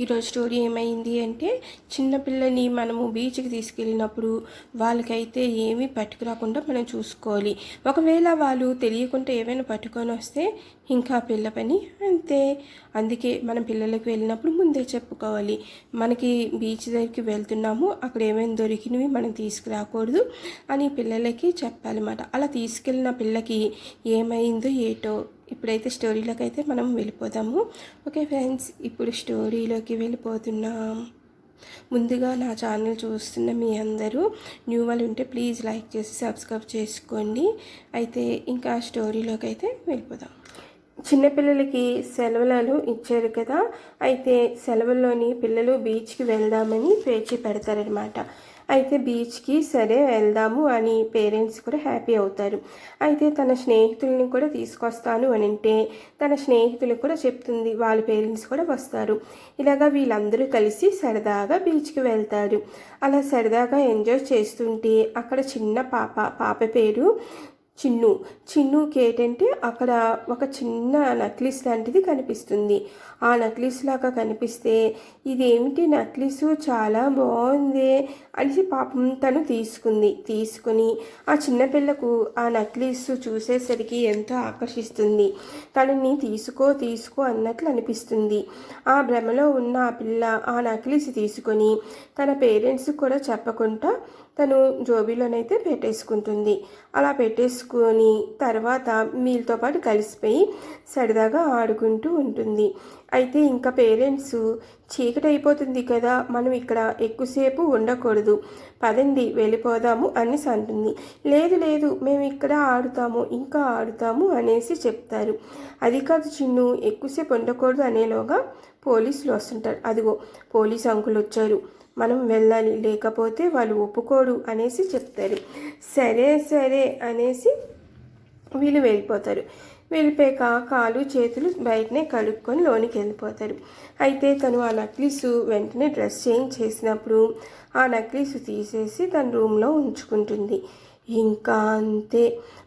ఈరోజు స్టోరీ ఏమైంది అంటే చిన్నపిల్లని మనము బీచ్కి తీసుకెళ్ళినప్పుడు వాళ్ళకైతే ఏమీ పట్టుకురాకుండా మనం చూసుకోవాలి. ఒకవేళ వాళ్ళు తెలియకుండా ఏమైనా పట్టుకొని వస్తే ఇంకా పిల్ల పని అంతే. అందుకే మనం పిల్లలకు వెళ్ళినప్పుడు ముందే చెప్పుకోవాలి. మనకి బీచ్ దగ్గరికి వెళ్తున్నాము అక్కడ ఏమైనా దొరికినవి మనం తీసుకురాకూడదు అని పిల్లలకి చెప్పాలన్నమాట. అలా తీసుకెళ్ళిన పిల్లకి ఏమైందో ఏటో ఇప్పుడైతే స్టోరీలోకి అయితే మనం వెళ్ళిపోదాము. ఓకే ఫ్రెండ్స్ ఇప్పుడు స్టోరీలోకి వెళ్ళిపోతున్నాం. ముందుగా నా ఛానల్ చూస్తున్న మీ అందరూ న్యూ వాళ్ళు ఉంటే ప్లీజ్ లైక్ చేసి సబ్స్క్రైబ్ చేసుకోండి. అయితే ఇంకా స్టోరీలోకి అయితే వెళ్ళిపోదాం. చిన్నపిల్లలకి సెలవులను ఇచ్చారు కదా అయితే సెలవుల్లోని పిల్లలు బీచ్కి వెళ్దామని పేచి పెడతారనమాట అయితే బీచ్కి సరే వెళ్దాము అని పేరెంట్స్ కూడా హ్యాపీ అవుతారు. అయితే తన స్నేహితుల్ని కూడా తీసుకొస్తాను అని అంటే తన స్నేహితులకు కూడా చెప్తుంది. వాళ్ళ పేరెంట్స్ కూడా వస్తారు. ఇలాగా వీళ్ళందరూ కలిసి సరదాగా బీచ్కి వెళ్తారు. అలా సరదాగా ఎంజాయ్ చేస్తుంటే అక్కడ చిన్న పాప పాప పేరు చిన్ను. చిన్నుకి ఏంటంటే అక్కడ ఒక చిన్న నక్లీస్ లాంటిది కనిపిస్తుంది. ఆ నక్లీస్ లాగా కనిపిస్తే ఇదేమిటి నక్లీస్? చాలా బాగుంది అనేసి పాపం తను తీసుకుంది. తీసుకుని ఆ చిన్నపిల్లకు ఆ నక్లీస్ చూసేసరికి ఎంతో ఆకర్షిస్తుంది. తనని తీసుకో తీసుకో అన్నట్లు అనిపిస్తుంది. ఆ భ్రమలో ఉన్న ఆ పిల్ల ఆ నక్లీస్ తీసుకొని తన పేరెంట్స్ కూడా చెప్పకుండా తను జోబీలోనైతే పెట్టేసుకుంటుంది. అలా పెట్టేసుకొని తర్వాత వీళ్ళతో పాటు కలిసిపోయి సరదాగా ఆడుకుంటూ ఉంటుంది. అయితే ఇంకా పేరెంట్స్ చీకటి అయిపోతుంది కదా మనం ఇక్కడ ఎక్కువసేపు ఉండకూడదు. పదండి వెళ్ళిపోదాము అనేసి అంటుంది. లేదు లేదు మేము ఇక్కడ ఆడుతాము ఇంకా ఆడుతాము అనేసి చెప్తారు. అది కాదు చిన్ను ఎక్కువసేపు ఉండకూడదు అనేలోగా పోలీసులు వస్తుంటారు. అదిగో పోలీస్ అంకులు వచ్చారు. మనం వెళ్ళాలి లేకపోతే వాళ్ళు ఒప్పుకోడు అనేసి చెప్తారు. సరే సరే అనేసి వీళ్ళు వెళ్ళిపోతారు. వెళ్ళిపోయాక కాలు చేతులు బయటనే కడుక్కొని లోనికి వెళ్ళిపోతారు. అయితే తను ఆ నక్లీస్ వెంటనే డ్రెస్ చేంజ్ చేసినప్పుడు ఆ నక్లీస్ తీసేసి తన రూమ్లో ఉంచుకుంటుంది. ఇంకా అంతే.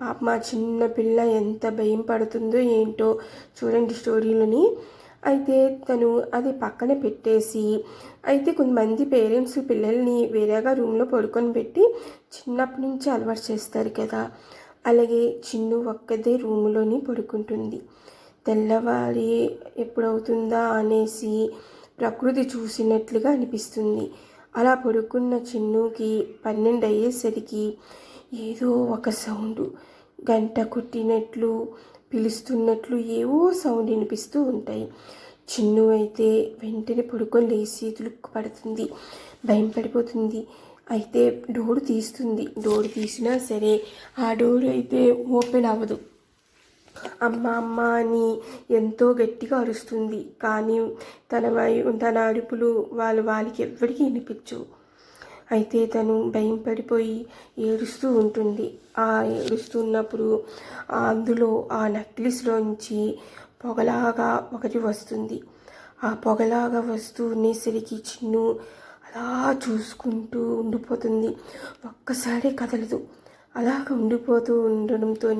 పాప మా చిన్న పిల్ల ఎంత భయం పడుతుందో ఏంటో చూడండి స్టోరీలని. అయితే తను అది పక్కన పెట్టేసి అయితే కొంతమంది పేరెంట్స్ పిల్లల్ని వేరేగా రూమ్లో పడుకొని పెట్టి చిన్నప్పటి నుంచి అలవాటు చేస్తారు కదా. అలాగే చిన్ను ఒక్కదే రూములోని పడుకుంటుంది. తెల్లవారి ఎప్పుడవుతుందా అనేసి ప్రకృతి చూసినట్లుగా అనిపిస్తుంది. అలా పడుకున్న చిన్నుకి పన్నెండు అయ్యేసరికి ఏదో ఒక సౌండ్ గంట కొట్టినట్లు పిలుస్తున్నట్లు ఏవో సౌండ్ వినిపిస్తూ ఉంటాయి. చిన్ను అయితే వెంటనే పడుకొని లేచి తులుక్కు పడుతుంది. భయం పడిపోతుంది. అయితే డోర్ తీస్తుంది. డోర్ తీసినా సరే ఆ డోర్ అయితే ఓపెన్ అవ్వదు. అమ్మ అమ్మ అని ఎంతో గట్టిగా అరుస్తుంది. కానీ తన వై తన అరుపులు వాళ్ళు వాళ్ళకి ఎవ్వరికీ వినిపించవు. అయితే తను భయం పడిపోయి ఏడుస్తూ ఉంటుంది. ఆ ఏడుస్తున్నప్పుడు అందులో ఆ నెక్లెస్లోంచి పొగలాగా ఒకటి వస్తుంది. ఆ పొగలాగా వస్తూ ఉండేసరికి చిన్ను అలా చూసుకుంటూ ఉండిపోతుంది. ఒక్కసారి కదలదు. అలాగ ఉండిపోతూ ఉండడంతో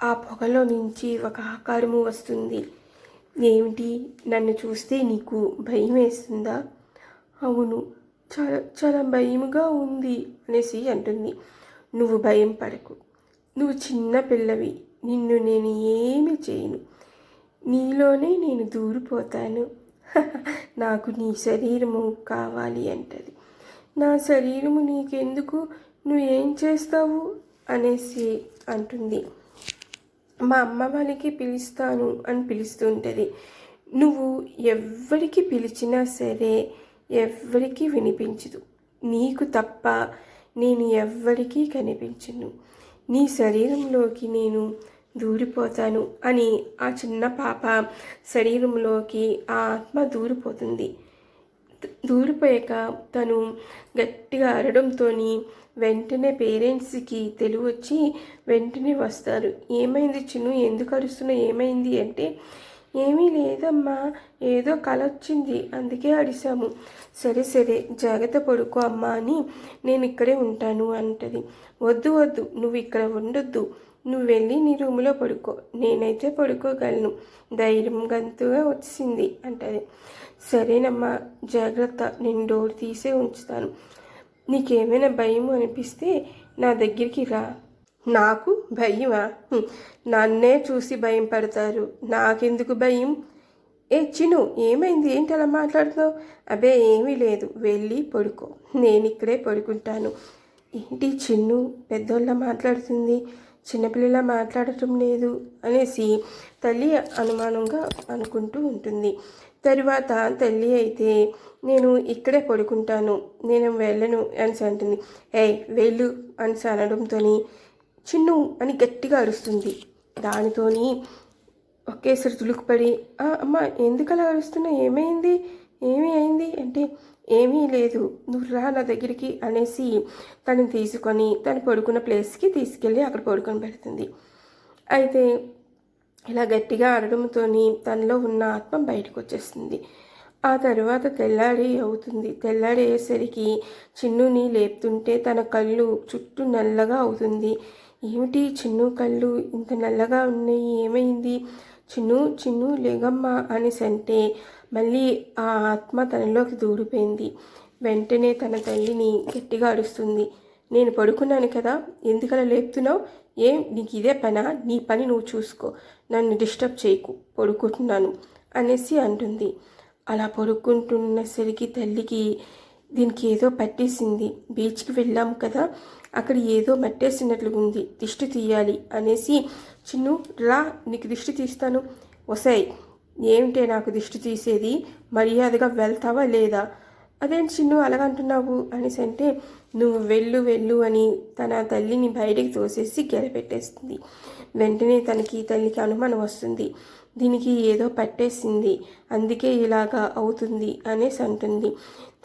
ఆ పొగలో నుంచి ఒక ఆకారము వస్తుంది. ఏమిటి? నన్ను చూస్తే నీకు భయం వేస్తుందా? అవును చాలా చాలా భయముగా ఉంది అనేసి అంటుంది. నువ్వు భయం పడకు. నువ్వు చిన్న పిల్లవి. నిన్ను నేను ఏమి చేయను. నీలోనే నేను దూరిపోతాను. నాకు నీ శరీరము కావాలి అంటది. నా శరీరము నీకెందుకు? నువ్వేం చేస్తావు? అనేసి అంటుంది. మా అమ్మ వాళ్ళకి పిలుస్తాను అని పిలుస్తుంటుంది. నువ్వు ఎవ్వరికి పిలిచినా సరే ఎవ్వరికీ వినిపించదు. నీకు తప్ప నేను ఎవ్వరికీ కనిపించను. నీ శరీరంలోకి నేను దూరిపోతాను అని ఆ చిన్న పాప శరీరంలోకి ఆ ఆత్మ దూరిపోతుంది. దూరిపోయాక తను గట్టిగా అరడంతో వెంటనే పేరెంట్స్కి తెలివి వచ్చి వెంటనే వస్తారు. ఏమైంది చిన్ను? ఎందుకు అరుస్తున్నావు? ఏమైంది? అంటే ఏమీ లేదమ్మా ఏదో కల వచ్చింది అందుకే అడిసాము సరే సరే జాగ్రత్త పడుకో అమ్మా అని నేను ఇక్కడే ఉంటాను అంటది. వద్దు వద్దు నువ్వు ఇక్కడ ఉండొద్దు. నువ్వు వెళ్ళి నీ రూములో పడుకో. నేనైతే పడుకోగలను. ధైర్యం గంతుగా వచ్చింది అంటది. సరేనమ్మా జాగ్రత్త నేను డోర్ తీసే ఉంచుతాను. నీకేమైనా భయం అనిపిస్తే నా దగ్గరికి రా. నాకు భయమా? నన్నే చూసి భయం పడతారు. నాకెందుకు భయం? ఏ చిను ఏమైంది? ఏంటి అలా మాట్లాడుతున్నావు? అబే ఏమీ లేదు. వెళ్ళి పడుకో. నేను ఇక్కడే పడుకుంటాను. ఏంటి చిన్ను? పెద్దోళ్ళ మాట్లాడుతుంది. చిన్నపిల్లల మాట్లాడటం లేదు అనేసి తల్లి అనుమానంగా అనుకుంటూ ఉంటుంది. తరువాత తల్లి అయితే నేను ఇక్కడే పడుకుంటాను. నేను వెళ్ళను అని అంటుంది. ఏ వెళ్ళు అని అనడంతో చిన్ను అని గట్టిగా అరుస్తుంది. దానితోని ఒకేసారి తులుకుపడి అమ్మ ఎందుకలా అరుస్తున్నా? ఏమైంది? ఏమీ అయింది? అంటే ఏమీ లేదు. నువ్వు రా నా దగ్గరికి అనేసి తను తీసుకొని తను పడుకున్న ప్లేస్కి తీసుకెళ్ళి అక్కడ పడుకొని పెడుతుంది. అయితే ఇలా గట్టిగా అరడంతో తనలో ఉన్న ఆత్మ బయటకు వచ్చేస్తుంది ఆ తర్వాత తెల్లారి అవుతుంది. తెల్లాడేసరికి చిన్నుని లేపుతుంటే తన కళ్ళు చుట్టూ నల్లగా అవుతుంది. ఏమిటి చిన్ను కళ్ళు ఇంత నల్లగా ఉన్నాయి? ఏమైంది? చిన్ను చిన్ను లేగమ్మా అనేసి అంటే మళ్ళీ ఆ ఆత్మ తనలోకి దూడిపోయింది వెంటనే తన తల్లిని గట్టిగా అరుస్తుంది. నేను పడుకున్నాను కదా ఎందుకలా లేపుతున్నావు? ఏం? నీకు ఇదే పనా? నీ పని నువ్వు చూసుకో. నన్ను డిస్టర్బ్ చేయకు. పడుకుంటున్నాను అనేసి అంటుంది. అలా పడుకుంటున్నసరికి తల్లికి దీనికి ఏదో పట్టేసింది. బీచ్కి వెళ్ళాం కదా అక్కడ ఏదో మట్టేసినట్లుగా ఉంది దిష్టి తీయాలి అనేసి చిన్ను రా నీకు దిష్టి తీస్తాను. వసాయ్ ఏమిటే నాకు దిష్టి తీసేది? మర్యాదగా వెళ్తావా లేదా? అదేంటి చిన్ను అలాగంటున్నావు అనేసి అంటే నువ్వు వెళ్ళు వెళ్ళు అని తన తల్లిని బయటికి తోసేసి గెలపెట్టేస్తుంది వెంటనే తనకి తల్లికి అనుమానం వస్తుంది. దీనికి ఏదో పట్టేసింది. అందుకే ఇలాగా అవుతుంది అనేసి అంటుంది.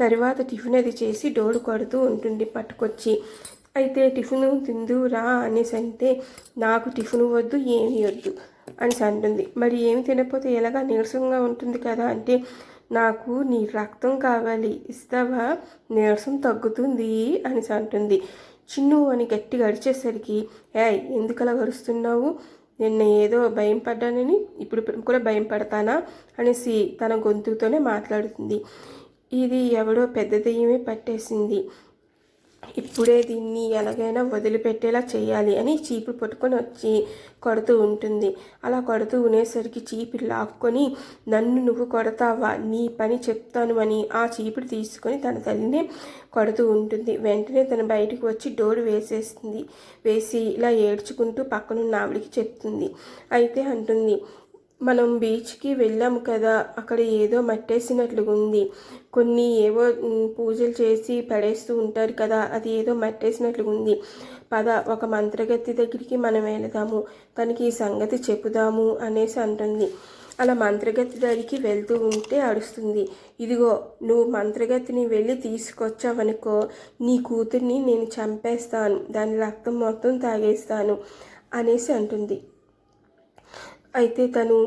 తర్వాత టిఫిన్ అది చేసి డోరు కొడుతూ ఉంటుంది పట్టుకొచ్చి. అయితే టిఫిన్ తిందురా అనేసి అంటే నాకు టిఫిన్ వద్దు ఏమి వద్దు అనేసి అంటుంది. మరి ఏమి తినకపోతే ఎలాగా నీరసంగా ఉంటుంది కదా అంటే నాకు నీ రక్తం కావాలి ఇస్తావా? నీరసం తగ్గుతుంది అనేసి అంటుంది. చిన్ను అని గట్టిగా అడిచేసరికి ఏయ్ ఎందుకలా గడుస్తున్నావు నిన్న ఏదో భయం పడ్డానని ఇప్పుడు కూడా భయం పడతానా? అనేసి తన గొంతుతోనే మాట్లాడుతుంది. ఇది ఎవడో పెద్ద దెయ్యమే పట్టేసింది. ఇప్పుడే దీన్ని ఎలాగైనా వదిలిపెట్టేలా చేయాలి అని చీపురు పట్టుకొని వచ్చి కొడుతూ ఉంటుంది. అలా కొడుతూ ఉండేసరికి చీపురు లాక్కొని నన్ను నువ్వు కొడతావా? నీ పని చెప్తాను అని ఆ చీపురు తీసుకొని తన తల్లిని కొడుతూ ఉంటుంది. వెంటనే తను బయటకు వచ్చి డోర్ వేసేస్తుంది వేసి ఇలా ఏడ్చుకుంటూ పక్కనున్న ఆవిడికి చెప్తుంది. అయితే అంటుంది. మనం బీచ్కి వెళ్ళాము కదా అక్కడ ఏదో మట్టేసినట్లుగా ఉంది కొన్ని ఏవో పూజలు చేసి పడేస్తూ ఉంటారు కదా అది ఏదో మట్టేసినట్లుగా ఉంది పద ఒక మంత్రగత్తి దగ్గరికి మనం వెళదాము తనకి ఈ సంగతి చెప్పుదాము అనేసి అంటుంది. అలా మంత్రగతి దగ్గరికి వెళ్తూ ఉంటే అడుస్తుంది ఇదిగో నువ్వు మంత్రగతిని వెళ్ళి తీసుకొచ్చావనుకో నీ కూతుర్ని నేను చంపేస్తాను దాని రక్తం మొత్తం తాగేస్తాను అనేసి అంటుంది. అయితే తను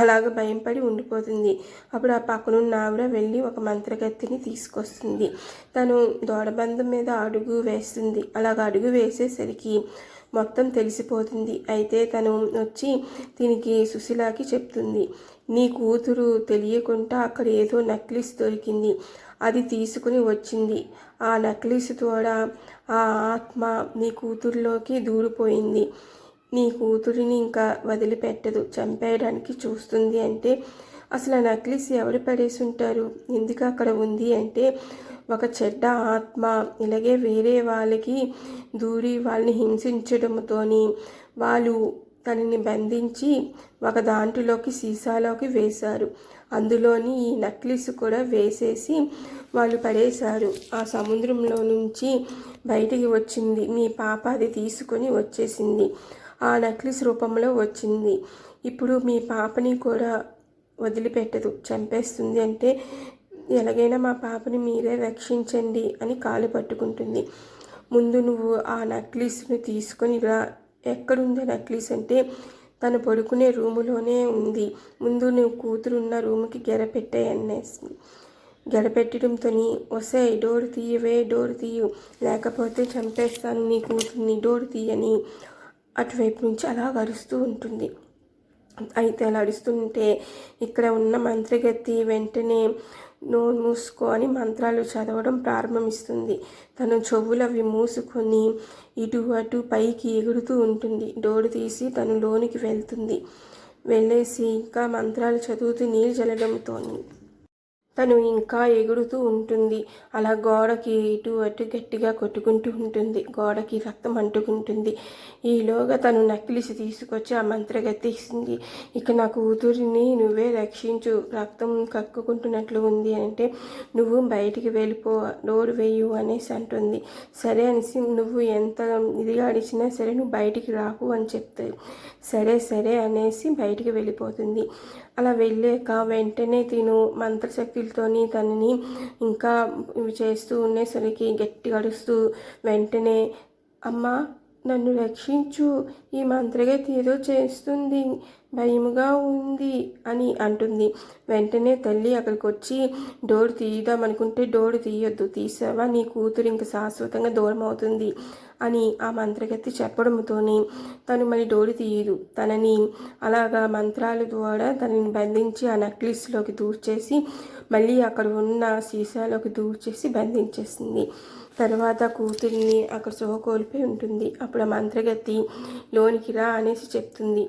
అలాగ భయంపడి ఉండిపోతుంది. అప్పుడు ఆ పక్కనున్న ఆవిడ వెళ్ళి ఒక మంత్రగత్తిని తీసుకొస్తుంది. తను దోడబంధం మీద అడుగు వేస్తుంది. అలాగ అడుగు వేసేసరికి మొత్తం తెలిసిపోతుంది. అయితే తను వచ్చి దీనికి సుశీలాకి చెప్తుంది. నీ కూతురు తెలియకుండా అక్కడ ఏదో నక్లిస్ దొరికింది. అది తీసుకుని వచ్చింది. ఆ నక్లిస్ ద్వారా ఆ ఆత్మ నీ కూతురులోకి దూరిపోయింది. నీ కూతురిని ఇంకా వదిలిపెట్టదు. చంపేయడానికి చూస్తుంది అంటే అసలు ఆ నక్లీస్ ఎవరు పడేసి ఉంటారు ఎందుకు అక్కడ ఉంది అంటే ఒక చెడ్డ ఆత్మ ఇలాగే వేరే వాళ్ళకి దూరి వాళ్ళని హింసించడంతోని వాళ్ళు తనని బంధించి ఒక దాంట్లోకి సీసాలోకి వేశారు. అందులోని ఈ నక్లీస్ కూడా వేసేసి వాళ్ళు పడేశారు. ఆ సముద్రంలో నుంచి బయటికి వచ్చింది. మీ పాప అది తీసుకొని వచ్చేసింది. ఆ నక్లిస్ రూపంలో వచ్చింది. ఇప్పుడు మీ పాపని కూడా వదిలిపెట్టదు. చంపేస్తుంది అంటే ఎలాగైనా మా పాపని మీరే రక్షించండి అని కాలు పట్టుకుంటుంది. ముందు నువ్వు ఆ నక్లీస్ని తీసుకొని రా. ఎక్కడుంది నక్లీస్ అంటే తను పడుకునే రూములోనే ఉంది. ముందు నువ్వు కూతురు ఉన్న రూమ్కి గెర పెట్టేయన్నేసింది వసే డోర్ తీయవే డోర్ తీయు. లేకపోతే చంపేస్తాను నీ కూతుర్ని డోర్ తీయని. అటువైపు నుంచి అలా గరుస్తూ ఉంటుంది. అయితే అలా అడుస్తుంటే ఇక్కడ ఉన్న మంత్రగతి వెంటనే నోరు మూసుకో అని మంత్రాలు చదవడం ప్రారంభిస్తుంది. తను చెవులు అవి మూసుకొని ఇటు అటు పైకి ఎగురుతూ ఉంటుంది. డోరు తీసి తను లోనికి వెళ్తుంది. వెళ్ళేసి ఇంకా మంత్రాలు చదువుతూ నీళ్ళు చల్లడంతో తను ఇంకా ఎగురుతూ ఉంటుంది. అలా గోడకి ఇటు అటు గట్టిగా కొట్టుకుంటూ ఉంటుంది. గోడకి రక్తం అంటుకుంటుంది. ఈలోగా తను నక్కిలిసి తీసుకొచ్చి ఆ మంత్రగతి ఇక నా కూతురిని నువ్వే రక్షించు. రక్తం కక్కుకుంటున్నట్లు ఉంది అంటే నువ్వు బయటికి వెళ్ళిపో. డోర్ వేయు అనేసి అంటుంది. సరే అనేసి నువ్వు ఎంత ఇదిగా అడిచినా సరే నువ్వు బయటికి రాకు అని చెప్తాయి సరే సరే అనేసి బయటికి వెళ్ళిపోతుంది. అలా వెళ్ళాక వెంటనే తిను మంత్రశక్తులతోని తనని ఇంకా ఇవి చేస్తూ ఉండేసరికి గట్టి గడుస్తూ వెంటనే అమ్మ నన్ను రక్షించు. ఈ మంత్రగతి ఏదో చేస్తుంది. భయముగా ఉంది అని అంటుంది. వెంటనే తల్లి అక్కడికి వచ్చి డోర్ తీద్దాం అనుకుంటే డోర్ తీయొద్దు. తీసావా? నీ కూతురు ఇంక శాశ్వతంగా దూరం అవుతుంది అని ఆ మంత్రగతి చెప్పడంతోనే తను మరి డోరు తీయదు. తనని అలాగా మంత్రాల ద్వారా తనని బంధించి ఆ నెక్లెస్లోకి దూర్చేసి మళ్ళీ అక్కడ ఉన్న సీసాలోకి దూర్చేసి బంధించేసింది. తర్వాత కూతురిని అక్కడ సోహ కోల్పోయి ఉంటుంది. అప్పుడు ఆ మంత్రగతి లోనికి రా అనేసి చెప్తుంది.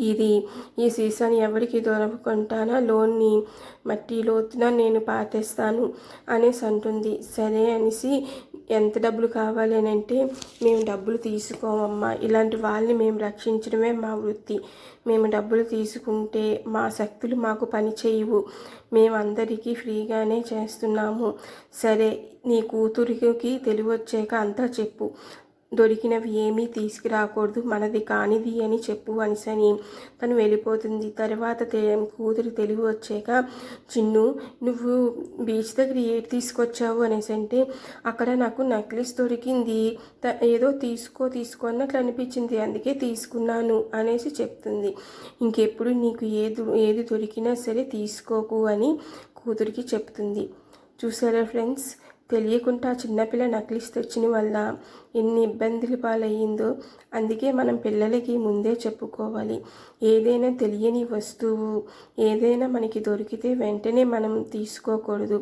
ఇది ఈ సీసాని ఎవరికి దొరకకుంటానా? లోన్ని మట్టి లోతున నేను పాతేస్తాను అనేసి అంటుంది. సరే అనేసి ఎంత డబ్బులు కావాలి అని అంటే మేము డబ్బులు తీసుకోమమ్మా ఇలాంటి వాళ్ళని మేము రక్షించడమే మా వృత్తి. మేము డబ్బులు తీసుకుంటే మా శక్తులు మాకు పని చేయవు. మేమందరికీ ఫ్రీగానే చేస్తున్నాము. సరే నీ కూతురికి తెలివి వచ్చాక అంతా చెప్పు. దొరికినవి ఏమీ తీసుకురాకూడదు మనది కానిది అని చెప్పు అనిసని. తను వెళ్ళిపోతుంది. తర్వాత కూతురు తెలివి వచ్చాక చిన్ను నువ్వు బీచ్ దగ్గర ఏది తీసుకొచ్చావు? అనేసి అంటే అక్కడ నాకు నెక్లెస్ దొరికింది. ఏదో తీసుకో తీసుకో అన్నట్లు అనిపించింది. అందుకే తీసుకున్నాను. అనేసి చెప్తుంది. ఇంకెప్పుడు నీకు ఏది ఏది దొరికినా సరే తీసుకోకు అని కూతురికి చెప్తుంది. చూసారా ఫ్రెండ్స్? తెలియకుండా చిన్నపిల్ల నకిలీస్ తెచ్చిన వల్ల ఎన్ని ఇబ్బందులు పాలయ్యిందో అందుకే మనం పిల్లలకి ముందే చెప్పుకోవాలి. ఏదైనా తెలియని వస్తువు ఏదైనా మనకి దొరికితే వెంటనే మనం తీసుకోకూడదు.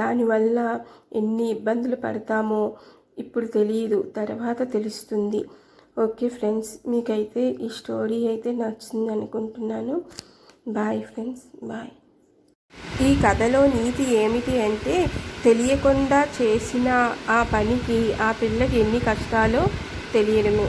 దానివల్ల ఎన్ని ఇబ్బందులు పడతామో ఇప్పుడు తెలియదు తర్వాత తెలుస్తుంది. ఓకే ఫ్రెండ్స్ మీకైతే ఈ స్టోరీ అయితే నచ్చింది అనుకుంటున్నాను. Bye friends bye. ఈ కథలో నీతి ఏమిటి అంటే తెలియకుండా చేసిన ఆ పనికి ఆ పిల్లకి ఎన్ని కష్టాలో తెలియడము.